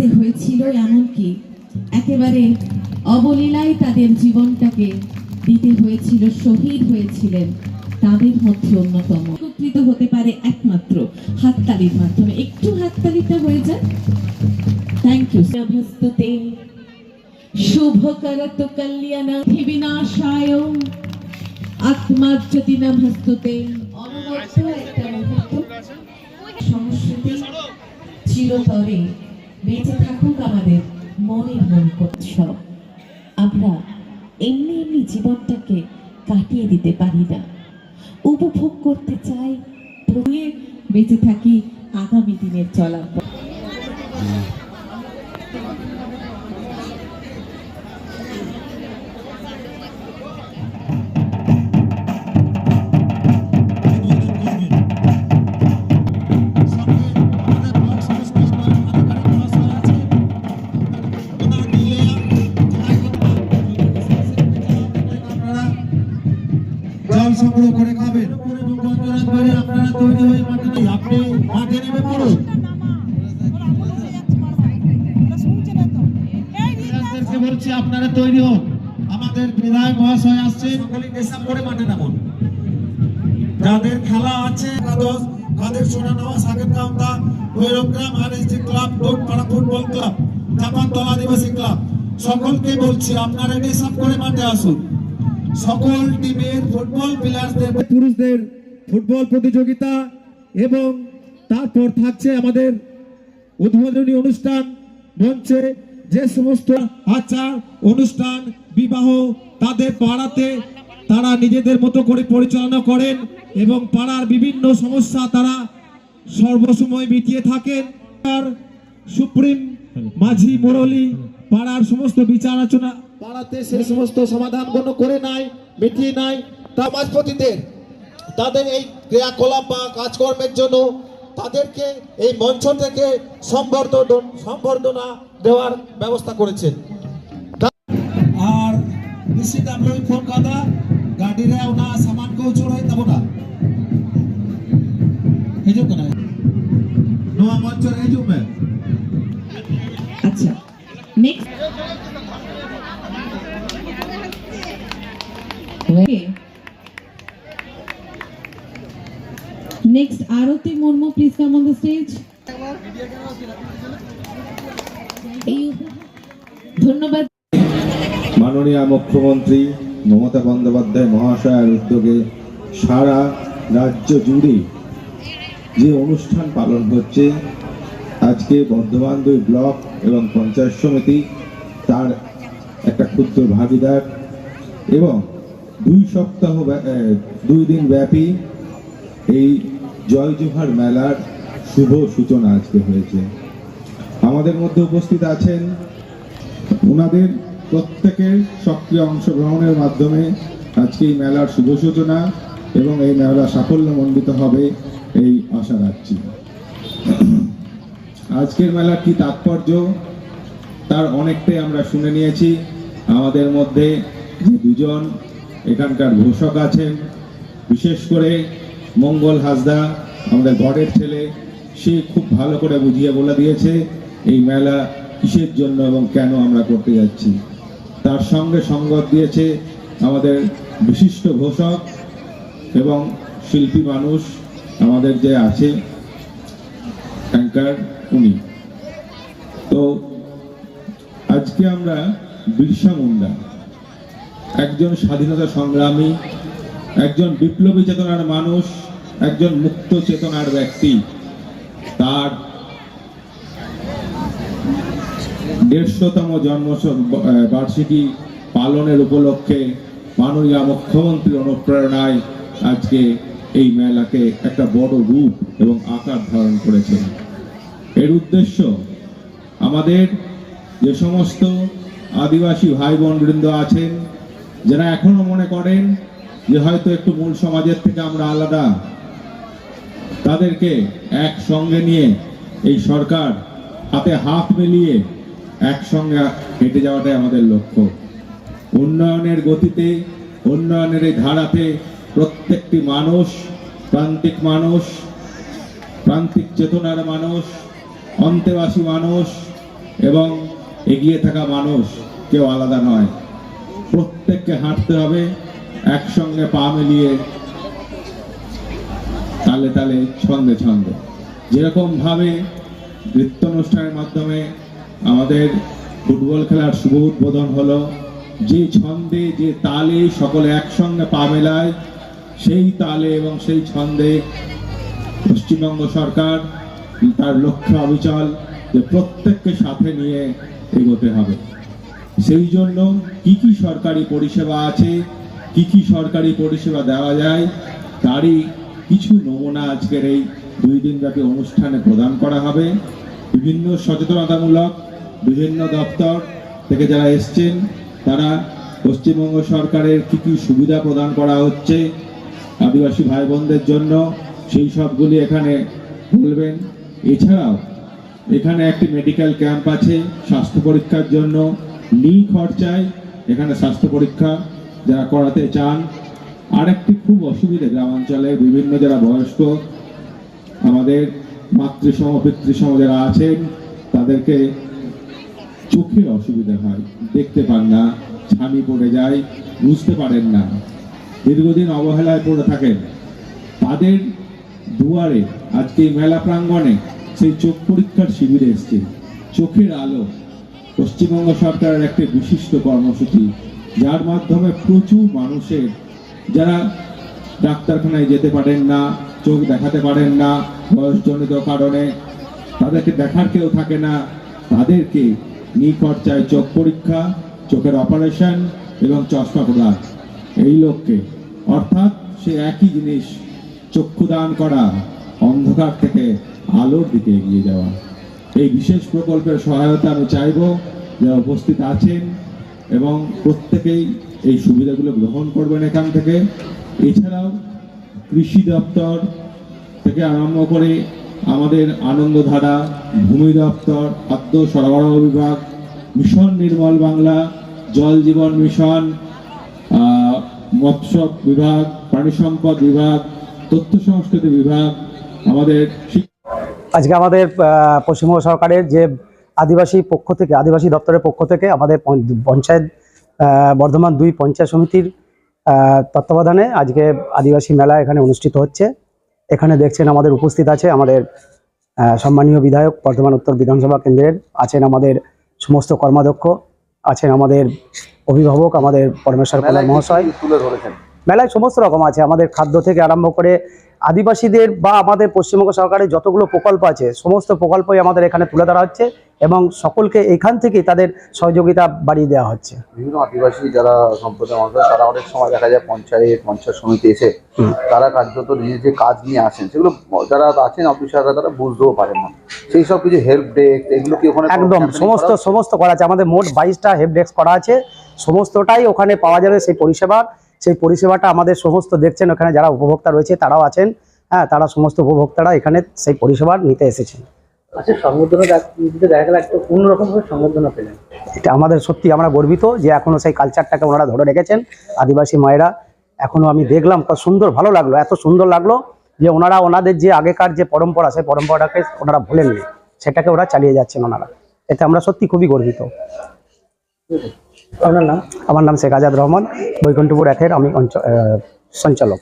তে হয়েছিল এমনকি একেবারে অবলীলায় তাদের জীবনটাকে দিতে হয়েছিল শহীদ হয়েছিলেন তাদের মধ্যে অন্যতম। উপকৃত হতে পারে একমাত্র হাততালির মাধ্যমে। একটু হাততালিটা হয়ে যায় থ্যাংক ইউ নভস্তুতে শুভকরত কল্যাণ বিনাশায়। আত্মাজ্যোতি নভস্তুতে অনবদ্য একটা মুহূর্ত সংস্কৃতি চিরতরে বেঁচে থাকুক আমাদের মনের মন উৎসব আমরা এমনি এমনি জীবনটাকে কাটিয়ে দিতে পারি না। উপভোগ করতে চাই বেঁচে থাকি আগামী দিনের চলার জল সংগ্রহ করে খাবেন। আপনারা তৈরি হয়ে মাঠে আপনি মাঠে নেমে পড়ুন বলছি আপনারা তৈরি হন আমাদের বিধায়ক মহাশয় নেশা করে মাঠে নামুন। যাদের খেলা আছে কাদের সোনানামা সাগর Kamata club Dotpara football club Chapantala আদিবাসী ক্লাব। সকলকে বলছি আপনারা নেশা করে মাঠে আসুন। সকল টিমের ফুটবল প্লেয়ারদের পুরুষদের ফুটবল প্রতিযোগিতা এবং তারপর থাকছে আমাদের উদ্বোধনী অনুষ্ঠান। মঞ্চে যে সমস্ত আচার, অনুষ্ঠান, বিবাহ তাদের পাড়াতে তারা নিজেদের মতো করে পরিচালনা করেন এবং পাড়ার বিভিন্ন সমস্যা তারা সর্বসময় মিটিয়ে থাকেন। সুপ্রিম মাঝি মুরলী পাড়ার সমস্ত বিচার আলোচনা পাড়াতে সে সমস্ত সমাধান কোনো করে নাই মিটিয়ে নাই। সমাজপতিদের তাদের এই ক্রিয়াকলাপ বা কাজকর্মের জন্য তাদেরকে এই মঞ্চ থেকে সম্বর্ধন সম্বর্ধনা দেওয়ার ব্যবস্থা করেছেন। আর নিশ্চিত আমরা ফোন কাদা গাড়িরে ওনা সামান কো চড়াই তব না। হিজুক না নোয়া মঞ্চ রে হিজুক মে আচ্ছা next next Arati Murmu please come on the stage ধন্যবাদ। মাননীয় মুখ্যমন্ত্রী মমতা বন্দ্যোপাধ্যায় মহাশয়ের উদ্যোগে সারা রাজ্য জুড়ে যে অনুষ্ঠান পালন হচ্ছে, আজকে বর্ধমান দুই ব্লক এবং পঞ্চায়েত সমিতি তার একটা ক্ষুদ্র ভাগিদার এবং দুই সপ্তাহ দুই দিন ব্যাপী এই জয় জোহার মেলার শুভ সূচনা আজকে হয়েছে। আমাদের মধ্যে উপস্থিত আছেন ওনাদের প্রত্যেকের সক্রিয় অংশগ্রহণের মাধ্যমে আজকে এই মেলার শুভ সূচনা এবং এই মেলা সাফল্যমণ্ডিত হবে এই আশা রাখছি। আজকের মেলার কি তাৎপর্য? তার অনেকটাই আমরা শুনে নিয়েছি। আমাদের মধ্যে যে দুজন এখানকার ঘোষক আছেন, বিশেষ করে মঙ্গল হাসদা, আমাদের ঘরের ছেলে, সে খুব ভালো করে বুঝিয়ে বলে দিয়েছে এই মেলা কিসের জন্য এবং কেন আমরা করতে যাচ্ছি। তার সঙ্গে সঙ্গত দিয়েছে আমাদের বিশিষ্ট ঘোষক এবং শিল্পী মানুষ আমাদের যে আছে, অ্যাঙ্কার উনি। তো আজকে আমরা বিরসা মুন্ডা একজন স্বাধীনতা সংগ্রামী, একজন বিপ্লবী চেতনার মানুষ, একজন মুক্ত চেতনার ব্যক্তি। তার দেড়শোতম জন্ম বার্ষিকী পালনের উপলক্ষে মাননীয় মুখ্যমন্ত্রীর অনুপ্রেরণায় আজকে এই মেলাকে একটা বড় রূপ এবং আকার ধারণ করেছেন এর উদ্দেশ্য আমাদের যে সমস্ত আদিবাসী ভাই বোন বৃন্দ আছেন যারা এখনও মনে করেন যে হয়তো একটু মূল সমাজের থেকে আমরা আলাদা, তাদেরকে একসঙ্গে নিয়ে এই সরকার হাতে হাত মিলিয়ে একসঙ্গে হেঁটে যাওয়াটাই আমাদের লক্ষ্য। উন্নয়নের গতিতে, উন্নয়নের এই ধারাতে প্রত্যেকটি মানুষ, প্রান্তিক মানুষ, প্রান্তিক চেতনার মানুষ, অন্তেবাসী মানুষ এবং এগিয়ে থাকা মানুষ কেউ আলাদা নয়। প্রত্যেককে হাঁটতে হবে, একসঙ্গে পা মিলিয়ে, তালে তালে, ছন্দে ছন্দে। যেরকম ভাবে নৃত্য অনুষ্ঠানের মাধ্যমে আমাদের ফুটবল খেলার শুভ উদ্বোধন হলো, যে ছন্দে, যে তালে সকলে একসঙ্গে পা মেলায়, সেই তালে এবং সেই ছন্দে পশ্চিমবঙ্গ সরকার তার লক্ষ্য অবিচল যে প্রত্যেককে সাথে নিয়ে এগোতে হবে। সেই জন্য কি কি সরকারি পরিষেবা আছে, কি কি সরকারি পরিষেবা দেওয়া যায়, তারই কিছু নমুনা আজকের এই দুই দিনব্যাপী অনুষ্ঠানে প্রদান করা হবে। বিভিন্ন সচেতনতামূলক বিভিন্ন দপ্তর থেকে যারা এসছেন, তারা পশ্চিমবঙ্গ সরকারের কি কি সুবিধা প্রদান করা হচ্ছে আদিবাসী ভাই বোনদের জন্য, সেই সবগুলি এখানে বলবেন। এছাড়াও এখানে একটি মেডিকেল ক্যাম্প আছে, স্বাস্থ্য পরীক্ষার জন্য। নি খরচায় এখানে স্বাস্থ্য পরীক্ষা যারা করাতে চান আর একটি খুব অসুবিধে গ্রামাঞ্চলে বিভিন্ন যারা বয়স্ক, আমাদের মাতৃসম, পিতৃসম যারা আছেন, তাদেরকে চোখের অসুবিধা হয়, দেখতে পান না, ছানি পড়ে যায়, বুঝতে পারেন না। দীর্ঘদিন অবহেলায় পড়ে থাকেন। তাদের দুয়ারে, আজকে মেলা প্রাঙ্গণে সেই চোখ পরীক্ষার শিবিরে এসছে। চোখের আলো পশ্চিমবঙ্গ সরকারের একটি বিশিষ্ট কর্মসূচি, যার মাধ্যমে প্রচুর মানুষের, যারা ডাক্তারখানায় যেতে পারেন না, চোখ দেখাতে পারেন না, বয়সজনিত কারণে, তাদেরকে দেখার কেউ থাকে না, তাদেরকে নিখরচায় চোখ পরীক্ষা, চোখের অপারেশন এবং চশমা প্রদান, এই লক্ষ্যে অর্থাৎ সে একই জিনিস চক্ষুদান করা, অন্ধকার থেকে আলোর দিকে এগিয়ে যাওয়া। এই বিশেষ প্রকল্পের সহায়তা আমি চাইব, যারা উপস্থিত আছেন এবং প্রত্যেকেই এই সুবিধাগুলো গ্রহণ করবেন এখান থেকে। এছাড়াও কৃষি দপ্তর থেকে আরম্ভ করে আমাদের আনন্দধারা ভূমি দপ্তর, খাদ্য সরবরাহ বিভাগ, মিশন নির্মল বাংলা, জল জীবন মিশন মৎস্য বিভাগ, প্রাণী সম্পদ বিভাগ, তথ্য সংস্কৃতি বিভাগ, আমাদের আজকে আমাদের পশ্চিমবঙ্গ সরকারের যে আদিবাসী পক্ষ থেকে আদিবাসী দপ্তরের পক্ষ থেকে আমাদের পঞ্চায়েত বর্ধমান দুই পঞ্চায়েত সমিতির তত্ত্বাবধানে আজকে আদিবাসী মেলা এখানে অনুষ্ঠিত হচ্ছে। এখানে দেখছেন আমাদের উপস্থিত আছে আমাদের সম্মানীয় বিধায়ক বর্ধমান উত্তর বিধানসভা কেন্দ্রের আছেন আমাদের সমস্ত কর্মাধ্যক্ষ আছেন আমাদের অভিভাবক আমাদের পরমেশ্বর কলার মহাশয়। মেলায় সমস্ত রকম আছে। আমাদের খাদ্য থেকে আরম্ভ করে আদিবাসীদের বা আমাদের পশ্চিমবঙ্গ সরকারের যতগুলো প্রকল্প আছে সমস্ত প্রকল্পই আমাদের এখানে তুলে ধরা হচ্ছে এবং সকলকে এখান থেকেই তাদের সহযোগিতা বাড়িয়ে দেওয়া হচ্ছে। বিভিন্ন আদিবাসী যারা সম্প্রদায়ের মানুষ তারা অনেক সময় দেখা যায় পঞ্চায়েত পঞ্চায়েত সমিতি এসে তারা কার্যত নিজের যে কাজ নিয়ে আসেন সেগুলো যারা আছেন অফিসাররা তারা বুঝতেও পারেন না। সেই সব কিছু হেল্প ডেস্ক এগুলো কি ওখানে একদম সমস্ত সমস্ত করা আছে। আমাদের মোট বাইশটা হেল্প ডেস্ক করা আছে। সমস্তটাই ওখানে পাওয়া যাবে সেই পরিষেবা সেই পরিষেবাটা আমাদের সমস্ত দেখছেন ওখানে যারা উপভোক্তা রয়েছে তারাও আছেন। হ্যাঁ তারা সমস্ত উপভোক্তারা এখানে সেই পরিষেবা নিতে এসেছেন। আচ্ছা সংবর্ধনা দেখা গেল একটা অন্যরকম সংবর্ধনা পেলেন। এটা আমাদের সত্যি আমরা গর্বিত যে এখনও সেই কালচারটাকে ওনারা ধরে রেখেছেন আদিবাসী মায়েরা। এখনও আমি দেখলাম কত সুন্দর ভালো লাগল এত সুন্দর লাগল যে ওনারা ওনাদের যে আগেকার যে পরম্পরা সেই পরম্পরাটাকে ওনারা ভুলেননি। সেটাকে ওরা চালিয়ে যাচ্ছেন ওনারা। এতে আমরা সত্যি খুবই গর্বিত। আপনার নাম আমার নাম শেখ আজাদ রহমান বৈকুণ্ঠপুর একের আমি সঞ্চালক।